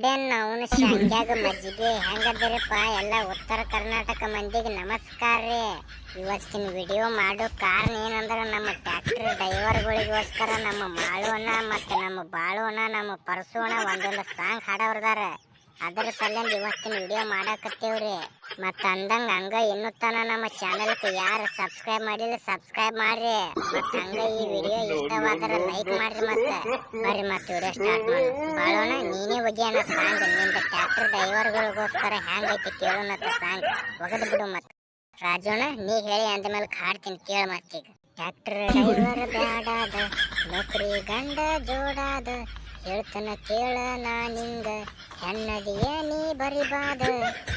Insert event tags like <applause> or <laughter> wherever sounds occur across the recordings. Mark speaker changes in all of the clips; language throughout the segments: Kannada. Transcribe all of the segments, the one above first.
Speaker 1: ಹೊಡೆಯನ್ನ ಅವನು ಸಂಜಾಗ ಮಜ್ಜಿಗೆ ಹೆಂಗದಿರಪ್ಪ? ಎಲ್ಲ ಉತ್ತರ ಕರ್ನಾಟಕ ಮಂದಿಗೆ ನಮಸ್ಕಾರ ರೀ. ಇವತ್ತಿನ ವಿಡಿಯೋ ಮಾಡೋ ಕಾರಣ ಏನಂದ್ರೆ ನಮ್ಮ ಟ್ರ್ಯಾಕ್ಟರ್ ಡ್ರೈವರ್ಗಳಿಗೋಸ್ಕರ ನಮ್ಮ ಮಾಳುವಣ ಮತ್ತು ನಮ್ಮ ಬಾಳುವಣ ನಮ್ಮ ಪರಸುವಣ ಒಂದೊಂದು ಸಾಂಗ್ ಹಾಡವ್ರದಾರ. ಅದರ ಸಲಿಂದ ಇವತ್ತಿನ ವಿಡಿಯೋ ಮಾಡಾಕತ್ತೇವ್ರಿ. ಮತ್ತ ಅಂದಂಗ ಹಂಗ ಇನ್ನು ತನ ನಮ್ಮ ಚಾನಲ್ಗೆ. ಯಾರು ಸಬ್ಸ್ಕ್ರೈಬ್ ಮಾಡಿಲ್ಲ ಸಬ್ಸ್ಕ್ರೈಬ್ ಮಾಡ್ರಿ. ಮತ್ತ ಹಂಗ ಈ ವಿಡಿಯೋ ಇಷ್ಟವಾದ್ರೆ ಲೈಕ್ ಮಾಡ್ರಿ ಮತ್ತ. ಬರ್ರಿ ಮತ್ತ ವಿಡಿಯೋ ಸ್ಟಾರ್ಟ್ ಮಾಡೋಣ ಬಾಳೋಣ, ನೀನೇ ಒಗ್ಯಾನ ಸಾಂಗ್. ನಿಂದ ಟ್ರ್ಯಾಕ್ಟರ್ ಡ್ರೈವರ್ಗಳಿಗೋಸ್ಕರ ಹೆಂಗೈತಿ ಕೇಳೋಣ ಸಾಂಗ್. ಒಗದು ಬಿಡು ಮತ್ತ. ರಾಜೋಣ ನೀ ಹೇಳಿ ಅಂದ ಮೇಲೆ ಹಾಡ್ತೀನಿ ಕೇಳ ಮತ್ತೀಗ ಟ್ರ್ಯಾಕ್ಟರ್ ಡ್ರೈವರ್ ಬ್ಯಾಡಾದ, ನೌಕರಿ ಗಂಡ ಜೋಡಾದ ಹೇಳ್ತನ ಕೇಳ ನಾ ನಿಂಗ. ಹೆಣ್ಣದಿಯ ನೀ ಬರಿಬಾದ.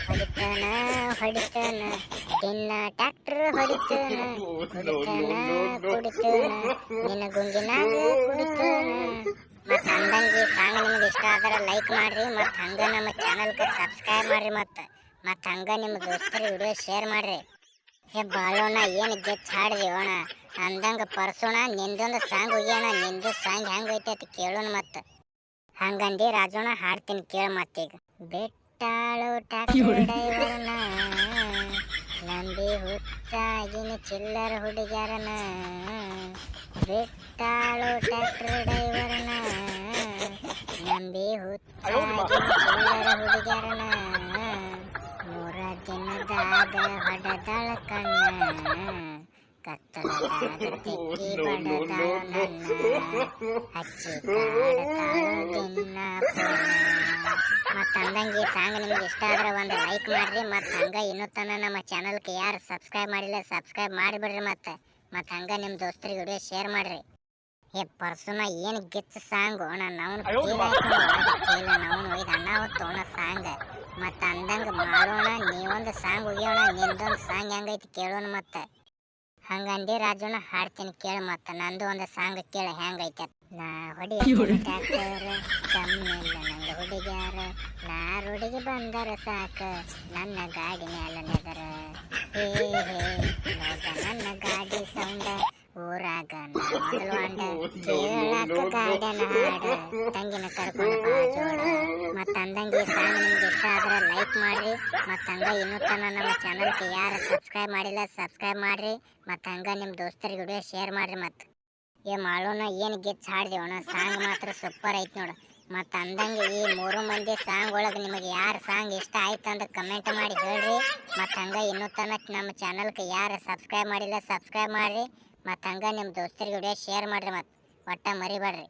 Speaker 1: ಹೊಡಿತನ ಹೊಡಿತನ ತಿನ್ನ ಟ್ರ್ಯಾಕ್ಟರ್ ಹೊಡಿತನ. ಕುಡಿತನ ಕುಡಿತನ, ನಿನ್ನ ಗುಂಗಿನಾಗ ಕುಡಿತನ. ಮತ್ತು ಅಂದಂಗೆ ಸಾಂಗ್ ನಿಮ್ಗೆ ಇಷ್ಟ ಆದ್ರೆ ಲೈಕ್ ಮಾಡಿರಿ, ಮತ್ತು ಹಂಗೆ ನಮ್ಮ ಚಾನಲ್ಗೆ ಸಬ್ಸ್ಕ್ರೈಬ್ ಮಾಡಿರಿ ಮತ್ತು. ಮತ್ತು ಹಂಗೆ ನಿಮ್ಮ ದೋಸ್ತರಿಗೆ ವಿಡಿಯೋ ಶೇರ್ ಮಾಡ್ರಿ. ಹೇ ಬಾಳೋಣ ಏನು ಗೆಚ್ ಹಾಡ್ದಿ ಅಂದಂಗೆ ಪರ್ಸೋಣ, ನಿಂದೊಂದು ಸಾಂಗ್ ಹೋಗ್ಯಾಣ ನಿಂದು ಸಾಂಗ್ ಹೆಂಗೈತೆ ಅಂತ ಕೇಳೋಣ ಮತ್ತೆ. ಹಂಗಂದಿ ರಾಜೋಣ ಹಾಡ್ತೀನಿ ಕೇಳ ಮತ್ತೀಗ. ಬೆಟ್ಟಾಳು ಟ್ಯಾಕ್ಟರ್ ಡ್ರೈವರ್ನ ನಂಬಿ ಹುಚ್ಚಾಗಿನ ಚಿಲ್ಲರ ಹುಡುಗ್ಯಾರನ. ಬೆಟ್ಟಾಳು ಟ್ಯಾಕ್ಟರ್ ಡ್ರೈವರ್ನ ನಂಬಿ ಹುಚ್ಚಾಗಿನ ಚಿಲ್ಲರ ಹುಡುಗ್ಯಾರನ. ಮೂರ ಹೊಡೆದಳ ಕಣ್ಣ. ಕತ್ತಲದಾಗ ತೆಕ್ಕಿ ಬಡದಾಳ <laughs> ನನ್ನ ಹಚ್ಚಿ ತಿನ್ನ. ಮತ್ತು ಅಂದಂಗೆ ಈ ಸಾಂಗ್ ನಿಮ್ಗೆ ಇಷ್ಟ ಆದ್ರೆ ಒಂದು ಲೈಕ್ ಮಾಡ್ರಿ. ಮತ್ತು ಹಂಗ ಇನ್ನೂ ತನಕ ನಮ್ಮ ಚಾನಲ್ಗೆ ಯಾರು ಸಬ್ಸ್ಕ್ರೈಬ್ ಮಾಡಿಲ್ಲ ಸಬ್ಸ್ಕ್ರೈಬ್ ಮಾಡಿಬಿಡ್ರಿ ಮತ್ತೆ. ಮತ್ತು ಹಂಗ ನಿಮ್ಮ ದೋಸ್ತರಿಗೆ ವಿಡಿಯೋ ಶೇರ್ ಮಾಡ್ರಿ. ಏ ಪರ್ಸುನ ಏನು ಗಿಚ್ಚ ಸಾಂಗು. ನಾನು ಅವ್ನು ಕೇಳ ನಾವು ಒಯ್ದು ಅಣ್ಣ ಹೊತ್ತೋಣ ಸಾಂಗ್. ಮತ್ತು ಅಂದಂಗೆ ಮಾಡೋಣ ನೀವೊಂದು ಸಾಂಗ್ ಒಗಿಯೋಣ ನಿಂದೊಂದು ಸಾಂಗ್ ಹೆಂಗೈತಿ ಕೇಳೋಣ ಮತ್ತೆ. ಹಂಗಂದಿ ರಾಜಣ್ಣ ಹಾಡ್ತೀನಿ ಕೇಳು ಮತ್ತು ನಂದು ಒಂದು ಸಾಂಗ್ ಕೇಳ ಹೆಂಗೈತೆ. ನಾ ಹೊಡಿ ಕಮ್ಮಿಲ್ಲ ನಂಗೆ ಹುಡುಗ್ಯಾರ. ನಾ ರೋಡಿಗೆ ಬಂದರ ಸಾಕ ನನ್ನ ಗಾಡಿ ಮ್ಯಾಲ ನೆದರ. ಹೇ ಹೇ ನನ್ನ ಗಾಡಿ ಸೌಂಡ ಊರಾಗ ಮೊದಲು ಅಂಡ ಕೇಳಾಕ ಗಾಡ್ಯನ ಹಾಡ. ತಂಗಿನ ಕರ್ಕೊಂಡು ಜೋಡ ಅಂದಂಗೆ ಈ ಸಾಂಗ್ ನಿಮ್ಗೆ ಇಷ್ಟ ಆದ್ರೆ ಲೈಕ್ ಮಾಡ್ರಿ. ಮತ್ತು ಹಂಗ ಇನ್ನೂ ತನಕ ನಮ್ಮ ಚಾನಲ್ಗೆ ಯಾರು ಸಬ್ಸ್ಕ್ರೈಬ್ ಮಾಡಿಲ್ಲ ಸಬ್ಸ್ಕ್ರೈಬ್ ಮಾಡಿರಿ. ಮತ್ತು ಹಂಗೆ ನಿಮ್ಮ ದೋಸ್ತರಿಗೆ ವಿಡಿಯೋ ಶೇರ್ ಮಾಡಿರಿ. ಮತ್ತು ಏ ಮಾಡೋಣ ಏನು ಗಿಚ್ ಹಾಡ್ದೇವಣ ಸಾಂಗ್ ಮಾತ್ರ ಸೂಪರ್ ಐತೆ ನೋಡು. ಮತ್ತು ಅಂದಂಗೆ ಈ ಮೂರು ಮಂದಿ ಸಾಂಗ್ ಒಳಗೆ ನಿಮಗೆ ಯಾರು ಸಾಂಗ್ ಇಷ್ಟ ಆಯ್ತು ಅಂತ ಕಮೆಂಟ್ ಮಾಡಿ ಹೇಳ್ರಿ. ಮತ್ತು ಹಂಗೆ ಇನ್ನೂ ತನಕ ನಮ್ಮ ಚಾನಲ್ಗೆ ಯಾರು ಸಬ್ಸ್ಕ್ರೈಬ್ ಮಾಡಿಲ್ಲ ಸಬ್ಸ್ಕ್ರೈಬ್ ಮಾಡಿರಿ. ಮತ್ತು ಹಂಗೆ ನಿಮ್ಮ ದೋಸ್ತರಿಗೆ ವಿಡಿಯೋ ಶೇರ್ ಮಾಡಿರಿ. ಮತ್ತು ಒಟ್ಟ ಮರಿಬೇಡ್ರಿ.